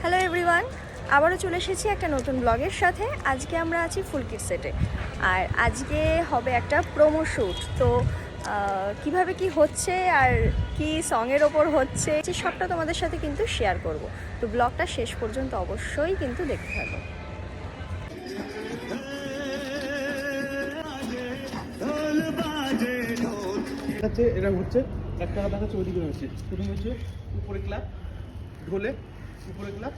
Hello everyone আবারও চলে এসেছি একটা নতুন ব্লগের সাথে। আজকে আমরা আছি ফুলকির সেটে আর আজকে হবে একটা প্রোমো শ্যুট তো কীভাবে কি হচ্ছে আর কি সঙের ওপর হচ্ছে সবটা তোমাদের সাথে কিন্তু শেয়ার করব। তো ব্লগটা শেষ পর্যন্ত অবশ্যই কিন্তু দেখতে থাকো। এটা হচ্ছে একটা হাত দেখাচ্ছে ওইদিকে হচ্ছে প্রথমে হচ্ছে উপরে ক্লাব ঢোলে উপরে ক্লাব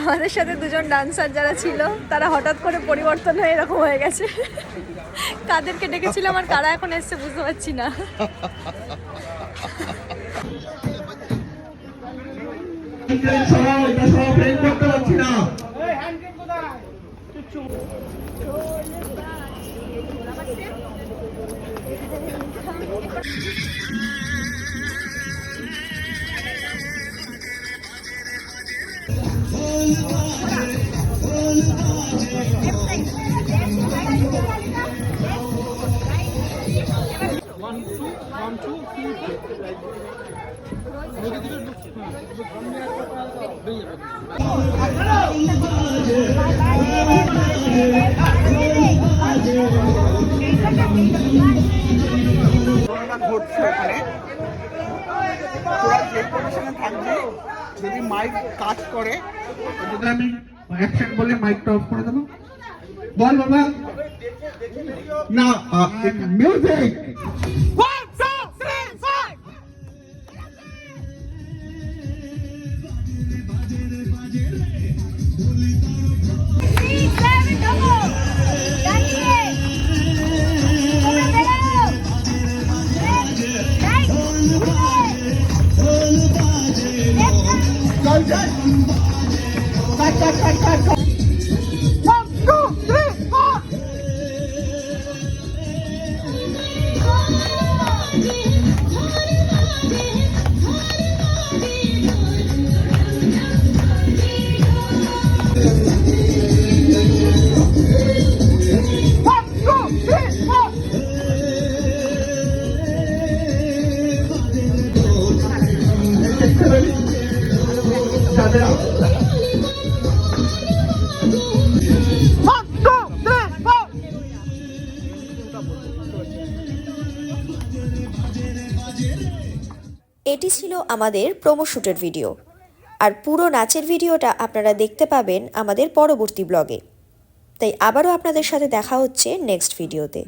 আমাদের সাথে দুজন ডান্সার যারা ছিল, তারা হঠাৎ করে পরিবর্তন হয়ে এরকম হয়ে গেছে। কাদেরকে ডেকেছিলাম আর কারা এখন এসছে বুঝতে পারছি না। এটা সব প্রেম করতে পারছি না ঘটছে ওখানে তোরা যে পজিশনে থাকবি যদি মাইক কাজ করে যদি আমি অ্যাকশন বলে মাইকটা অফ করে দেবো। বল বাবা। Now, uh, music. One, two, three, four. Three, seven, double. Cut, cut, cut, cut. এটি ছিল আমাদের প্রোমো শ্যুটের ভিডিও। আর পুরো নাচের ভিডিওটা আপনারা দেখতে পাবেন আমাদের পরবর্তী ব্লগে। তাই আবারও আপনাদের সাথে দেখা হচ্ছে নেক্সট ভিডিওতে।